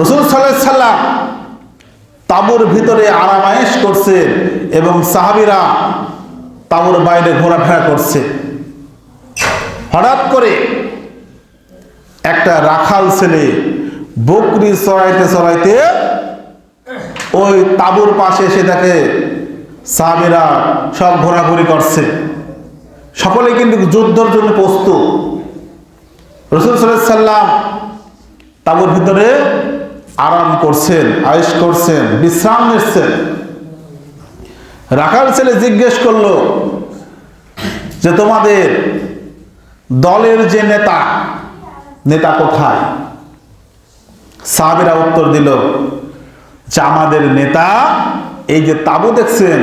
রসুল সাল্লাহ সাল্লাম তাবুর ভিতরে আরামায়েশ করছে এবং সাহাবিরা তাবুর বাইরে ঘোরাফেরা করছে। হঠাৎ করে একটা রাখাল ছেলে বকরি চড়াইতে চড়াইতে ওই তাবুর পাশে এসে দেখে সাহাবিরা সব ঘোরাঘুরি করছে। সকলে কিন্তু যুদ্ধর জন্য প্রস্তুত। রসুল সাল্লাম তাবুর ভিতরে আরাম করছেন আয়েস করছেন, বিশ্রাম নিচ্ছেন। রাখাল ছেলে জিজ্ঞেস করল যে, তোমাদের দলের যে নেতা নেতা কোথায়? সাহাবিরা উত্তর দিল, যে আমাদের নেতা, এই যে তাবু দেখছেন,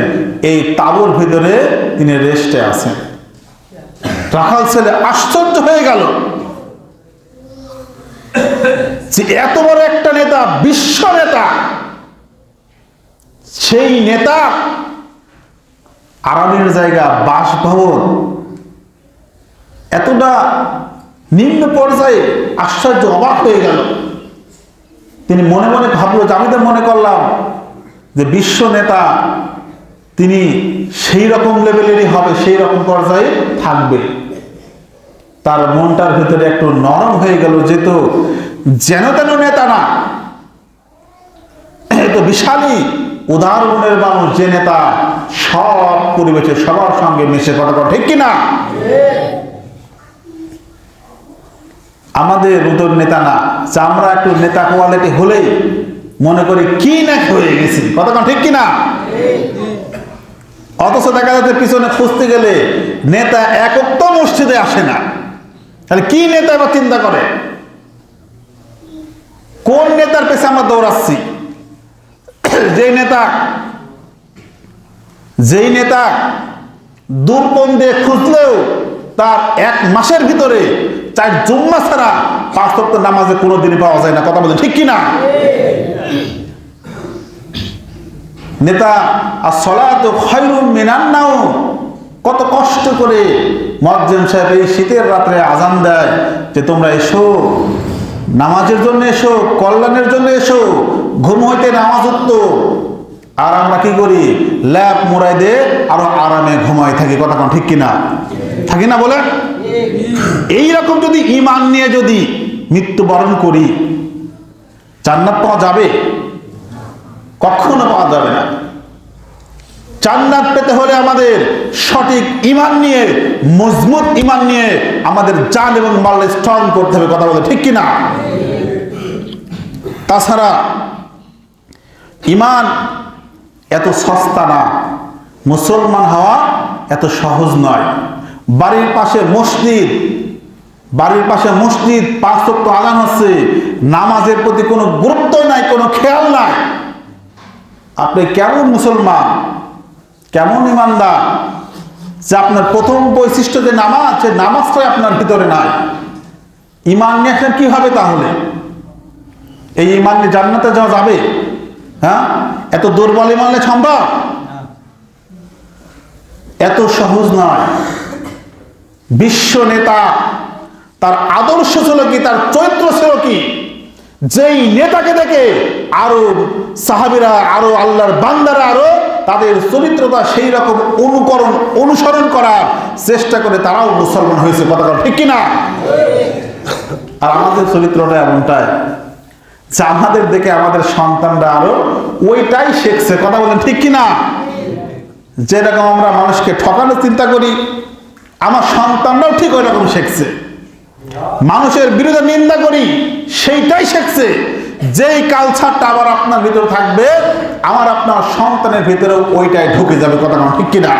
এই তাবুর ভিতরে তিনি রেস্টে আছেন। রাখাল ছেলে আশ্চর্য হয়ে গেল যে, এত বড় একটা নেতা, বিশ্ব নেতা, সেই নেতা আরামের জায়গা, বাসভবন, এতটা নিম্ন পর্যায়ে আশ্চর্য, অবাক হয়ে গেল। তিনি মনে মনে ভাবলো, যে আমি তো মনে করলাম যে বিশ্ব নেতা তিনি সেই রকম লেভেলেরই হবে, সেই রকম পর্যায়ে থাকবে। তার মনটার ভেতরে একটু নরম হয়ে গেল যেহেতু যেন তেন নেতা না তো বিশালই উদার মনের মানুষ যে নেতা সব পরিবেশে সবার সঙ্গে মিশে কথা ঠিক কিনা? আমাদের উদর নেতা না আমরা একটু নেতা কোয়ালিটি হলেই মনে করি কি না হয়ে গেছি। কথা ঠিক কিনা? অথচ দেখা যাচ্ছে পিছনে খুঁজতে গেলে নেতা একক তো মসজিদে আসে না। তাহলে কি নেতা এবার চিন্তা করে? কোন নেতার পেছে আমরা দৌড়াচ্ছি? যেই নেতা যেই নেতা দুর্পন দিয়ে খুঁজলেও তার এক মাসের ভিতরে চার জুম্মা ছাড়া পাঁচ সপ্তাহ নামাজে কোনোদিনই পাওয়া যায় না। কথা বলে ঠিক কিনা? নেতা আর সলাত খয়রুম মিনান্নাও কত কষ্ট করে মজ্জেম সাহেব এই শীতের রাত্রে আজান দেয় যে তোমরা এসো, নামাজের জন্য এসো, কল্যাণের জন্য এসো ঘুম হইতে নামাজ উঠতো। আর আমরা কি করি? ল্যাপ মোড়াই দে আরও আরামে ঘুমাই থাকি। কথা কোন ঠিক কিনা? থাকি না বলে? এইরকম যদি ইমান নিয়ে যদি মৃত্যুবরণ করি, জান্নাত পাওয়া যাবে? কখনো পাওয়া যাবে না। জান্নাত পেতে হলে আমাদের সঠিক ইমান নিয়ে, মজবুত ইমান নিয়ে আমাদের জান এবং মাল স্ট্রং করতে হবে। কথা বলে ঠিক কিনা? তাছাড়া ইমান এত সস্তা না। মুসলমান হওয়া এত সহজ নয়। বাড়ির পাশে মসজিদ, বাড়ির পাশে মসজিদ, পাঁচ সপ্ত আগান হচ্ছে। নামাজের প্রতি কোনো গুরুত্ব নাই, কোনো খেয়াল নাই। আপনি কেমন মুসলমান? কেমন ইমানদার? যে আপনার প্রথম বৈশিষ্ট্য যে নামাজ, সে নামাজটাই আপনার ভিতরে নাই। ইমান নিয়ে আপনার কি হবে তাহলে? এই ইমান নিয়ে জান্নাতে যাওয়া যাবে? হ্যাঁ? এত দুর্বল ইমানলে সম্ভব এত সহজ নয়। বিশ্ব নেতা, তার আদর্শ ছিল কি, তার চরিত্র ছিল কি? যেই নেতাকে দেখে আরও সাহাবিরা, আরও আল্লাহর বান্দারা, আরও তাদের চরিত্রতা সেই রকম অনুকরণ, অনুসরণ করার চেষ্টা করে তারাও মুসলমান হয়েছে। কথা কথা ঠিক কিনা? আর আমাদের চরিত্রটা এমনটাই। আমাদের দেখে আমাদের সন্তানরা আরও ওইটাই শিখছে। কথা বলেন ঠিক কিনা? যেরকম আমরা মানুষকে ঠকানোর চিন্তা করি, আমার সন্তানরাও ঠিক ওই রকম শিখছে। মানুষের বিরুদ্ধে নিন্দা করি, সেইটাই শিখছে। যেই কালচারটা আবার আপনার ভিতরে থাকবে, আমার আপনার সন্তানের ভিতরেও ওইটাই ঢুকে যাবে, কথা ঠিক কিনা?